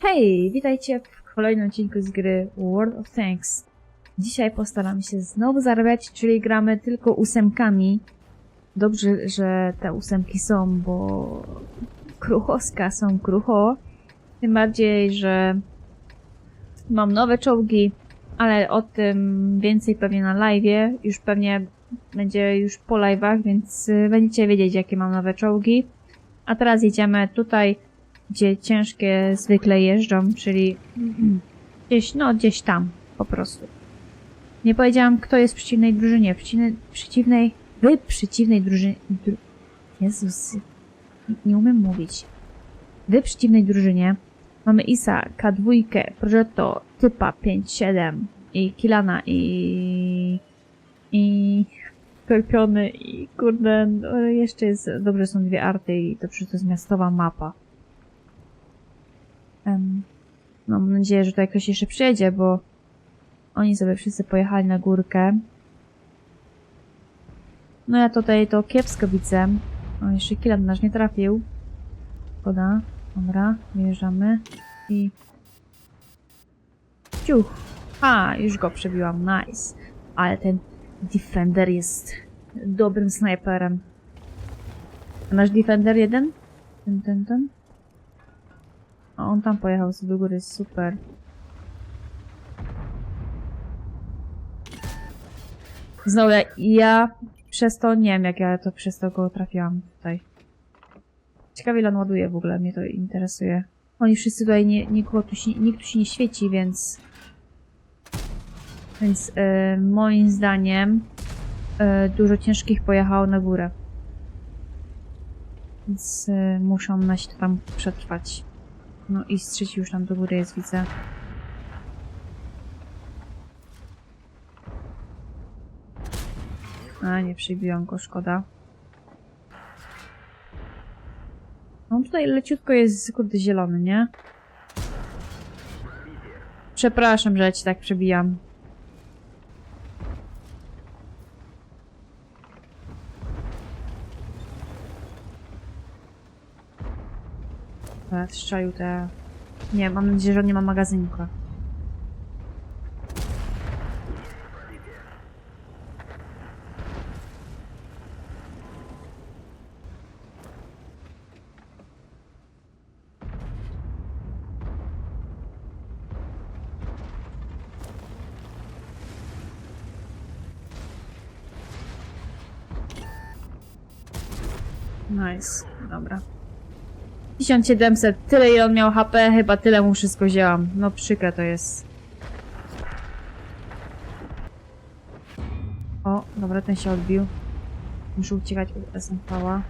Hej, witajcie w kolejnym odcinku z gry World of Tanks. Dzisiaj postaram się znowu zarabiać, czyli gramy tylko ósemkami. Dobrze, że te ósemki są, bo kruchowska są krucho. Tym bardziej, że mam nowe czołgi, ale o tym więcej pewnie na live'ie. Już pewnie będzie już po live'ach, więc będziecie wiedzieć, jakie mam nowe czołgi. A teraz jedziemy tutaj gdzie ciężkie zwykle jeżdżą, czyli gdzieś, no gdzieś tam po prostu. Nie powiedziałam, kto jest w przeciwnej drużynie. Przeciwnej, przeciwnej wy przeciwnej drużynie... Dru, Jezus, nie umiem mówić. Wy przeciwnej drużynie mamy Isa, K2, Progetto, Typa 5-7 i Kilana i... i... Skorpiony i kurde, no, jeszcze jest, dobrze są dwie arty i to przecież to jest miastowa mapa. No, mam nadzieję, że tutaj ktoś jeszcze przyjedzie, bo oni sobie wszyscy pojechali na górkę. No ja tutaj to kiepsko widzę. O, jeszcze kilat nasz nie trafił. Szkoda. Dobra, wyjeżdżamy. I... Ciuch! A, już go przebiłam. Nice. Ale ten Defender jest dobrym snajperem. A nasz Defender jeden? Ten, ten, ten? A on tam pojechał sobie do góry, super. Znowu ja, ja przez to, nie wiem jak ja to przez to go trafiłam tutaj. Ciekawie ile on ładuje w ogóle, mnie to interesuje. Oni wszyscy tutaj, nie, tu się, nikt tu się nie świeci, więc... Więc e, moim zdaniem e, dużo ciężkich pojechało na górę. Więc e, muszą nasi to tam przetrwać. No i z trzeci już tam do góry jest, widzę. A, nie przybiłam go, szkoda. On tutaj leciutko jest, kurde, zielony, nie? Przepraszam, że ja ci tak przebijam. Strzelił te... Nie, mam nadzieję, że on nie ma magazynka. Nice, dobra. 1700, tyle ile on miał HP, chyba tyle mu wszystko wzięłam. No przykre to jest. O, dobra, ten się odbił. Muszę uciekać od SMV-a.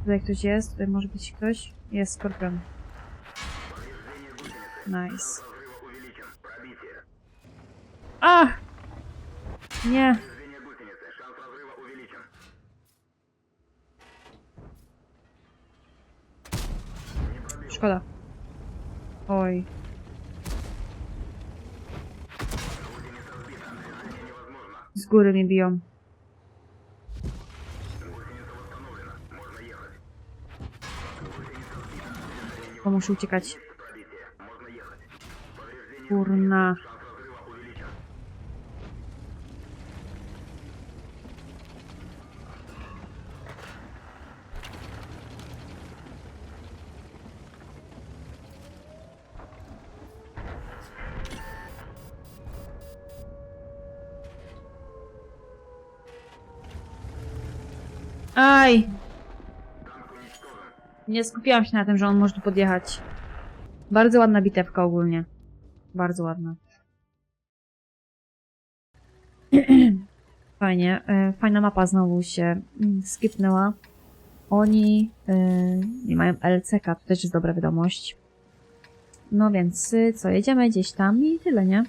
Tutaj ktoś jest, tutaj może być ktoś. Jest skorpion. Nice. Ach! Nie. Szkoda. Oj. Z góry mnie biją. Bo muszę uciekać. Kurna. Nie skupiłam się na tym, że on może tu podjechać. Bardzo ładna bitewka ogólnie. Bardzo ładna. Fajnie. e, Fajna mapa znowu się mm, skipnęła. Oni e, nie mają LCK, to też jest dobra wiadomość. No więc y, co, jedziemy gdzieś tam i tyle, nie?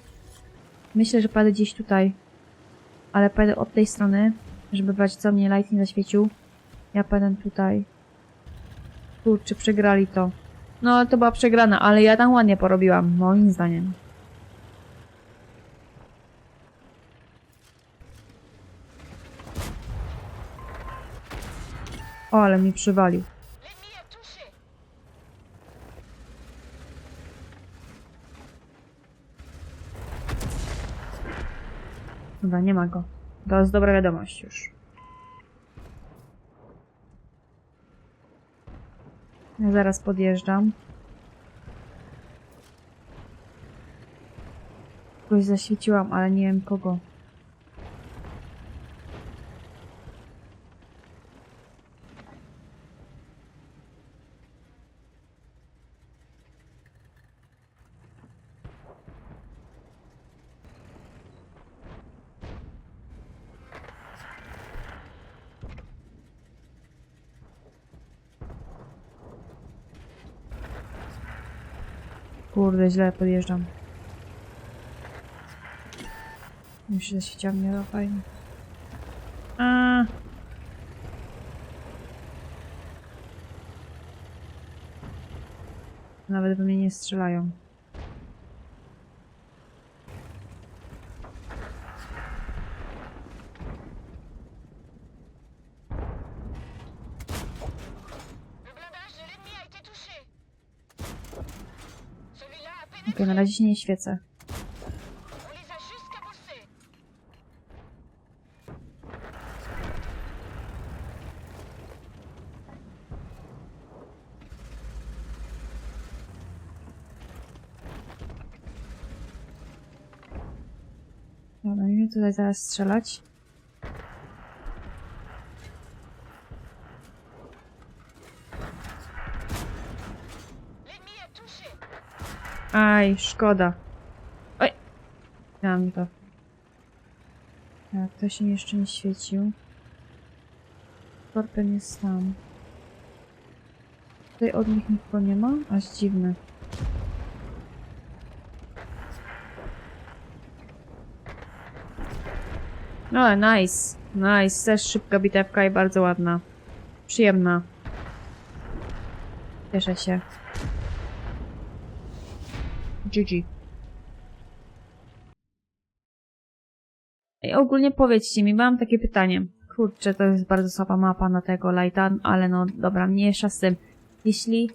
Myślę, że pojadę gdzieś tutaj. Ale pojadę od tej strony, żeby brać co mnie light nie zaświecił. Ja pojadę tutaj. Kurczę, przegrali to. No, to była przegrana, ale ja tam ładnie porobiłam, moim zdaniem. O, ale mi przywalił. Dobra, nie ma go. To jest dobra wiadomość już. Ja zaraz podjeżdżam. Kogoś zaświeciłam, ale nie wiem kogo. Kurde, źle podjeżdżam. Już się zaświeciłam, nie to fajnie. A. Nawet we mnie nie strzelają. Pénétré. na razie się nie świecę. Dobra, będziemy tutaj zaraz strzelać. Aj, szkoda. Oj! Miałam to. Tak, to się jeszcze nie świecił. Skorpion jest tam. Tutaj od nich nikogo nie ma? Aż dziwne. No, nice. Nice. Też szybka bitewka i bardzo ładna. Przyjemna. Cieszę się. GG. I ogólnie powiedzcie mi, mam takie pytanie. Kurczę, to jest bardzo słaba mapa na tego lighta, ale no dobra, mniejsza z tym. Jeśli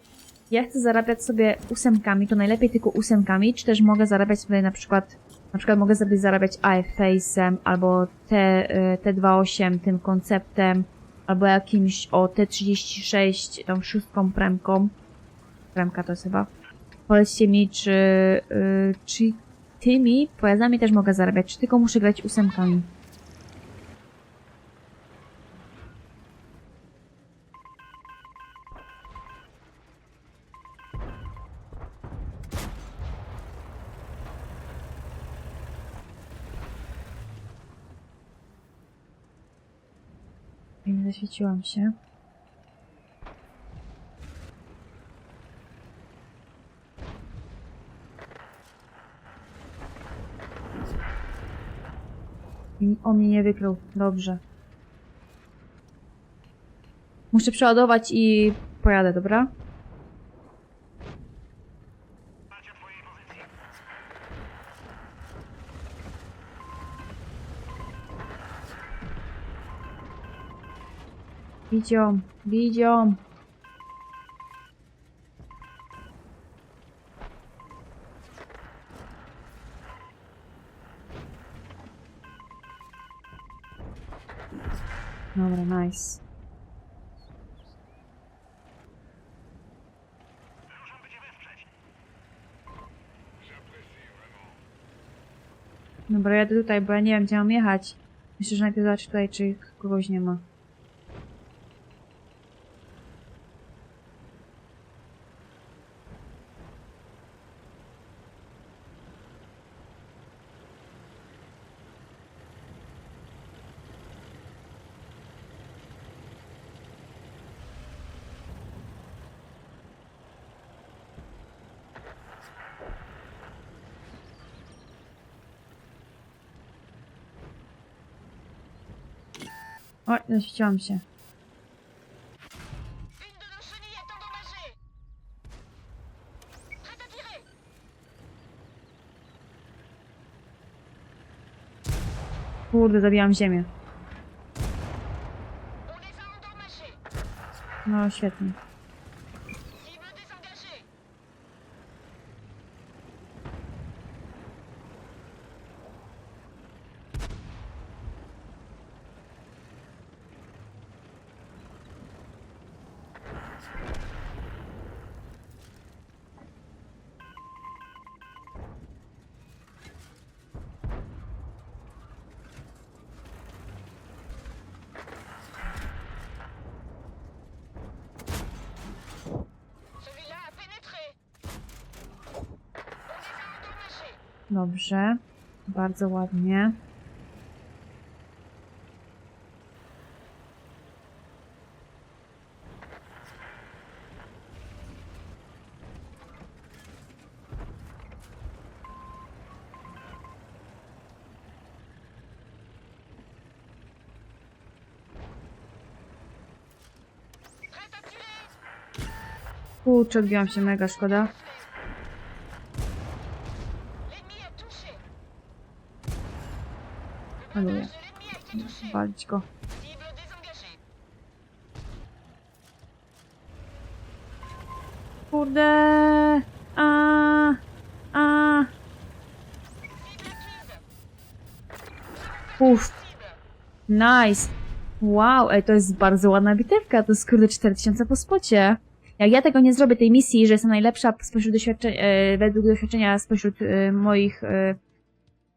ja chcę zarabiać sobie ósemkami, to najlepiej tylko ósemkami, czy też mogę zarabiać sobie na przykład, na przykład mogę sobie zarabiać AF Face'em, albo T, y, T28 tym konceptem, albo jakimś o T36 tą szóstką premką. Premka to jest chyba. Powiedzcie mi, czy, y, czy tymi pojazdami też mogę zarabiać, czy tylko muszę grać ósemkami? Zaświeciłam się. On mnie nie wykrył. Dobrze. Muszę przeładować i pojadę, dobra? Widzią, widzią. Dobra, nice. Dobra, jadę tutaj, bo ja nie wiem, gdzie mam jechać. Myślę, że najpierw zobaczę tutaj, czy kogoś nie ma. Prête à tirer. Kurde, zabijam ziemię. No, świetnie. Dobrze. Bardzo ładnie. Kurczę, odbiłam się, mega szkoda. Walić go. Kurde. A, a. Uff, nice. Wow, ej, to jest bardzo ładna bitewka. To jest kurde 4000 po spocie. Jak ja tego nie zrobię, tej misji, że jestem najlepsza spośród doświadczenia, e, według doświadczenia spośród e, moich, e,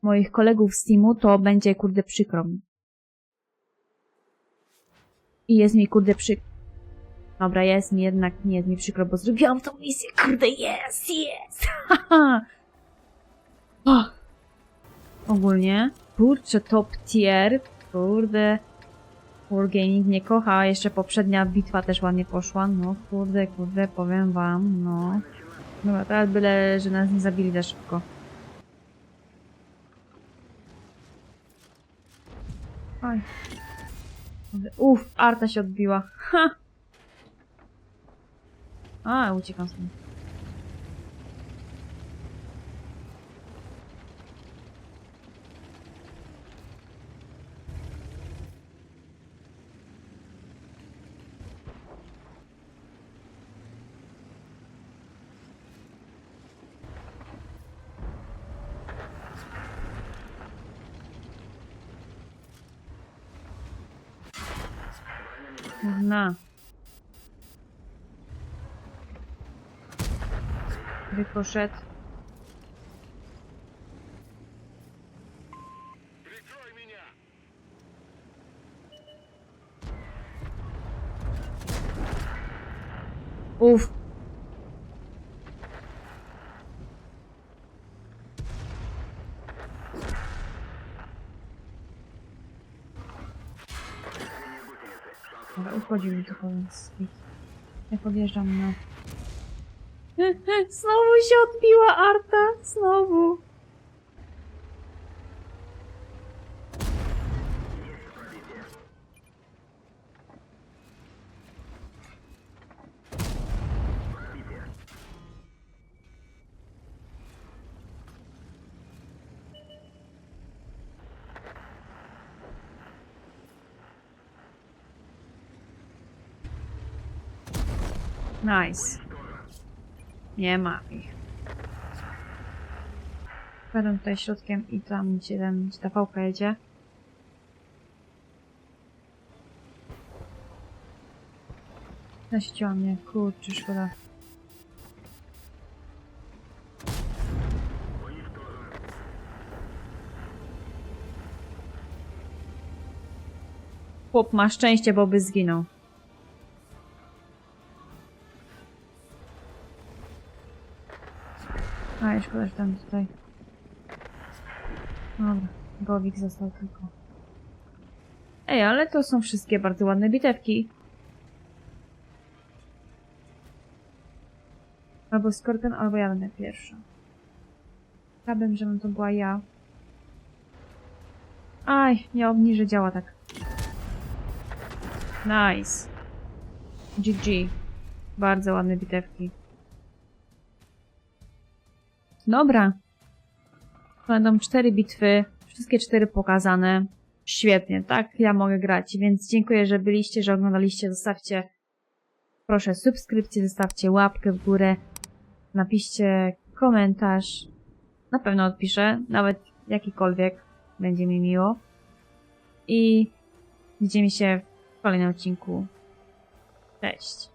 moich kolegów z teamu, to będzie kurde przykro mi. I jest mi kurde przykro. Dobra, jest mi jednak, nie jest mi przykro, bo zrobiłam tą misję, kurde, jest, jest! Haha! O. Ogólnie, kurczę, top tier, kurde, Wargaming mnie kocha, jeszcze poprzednia bitwa też ładnie poszła, no kurde, kurde, powiem wam, no. Dobra, teraz byle, że nas nie zabili za szybko. Oj. Uff, Arta się odbiła. Ha! A, uciekam stąd. Na. Wykoszedł. Uff. Mi trochę, więc ja podjeżdżam na... Znowu się odbiła Arta! Znowu! Nice. Nie ma ich. Będę tutaj środkiem i tam gdzie, ten, gdzie ta pałka jedzie. Zaściła mnie, kurczę, szkoda. Chłop ma szczęście, bo by zginął. A, ja szkoda, że tam tutaj. Dobra, Gowik został tylko. Ej, ale to są wszystkie bardzo ładne bitewki. Albo Skorpion, albo ja będę pierwsza. Chciałabym, żebym to była ja. Aj, nie obniżę działa tak. Nice. GG. Bardzo ładne bitewki. Dobra. Będą cztery bitwy, wszystkie cztery pokazane. Świetnie, tak ja mogę grać, więc dziękuję, że byliście, że oglądaliście. Zostawcie Proszę subskrypcję, zostawcie łapkę w górę, napiszcie komentarz. Na pewno odpiszę, nawet jakikolwiek. Będzie mi miło. I widzimy się w kolejnym odcinku. Cześć.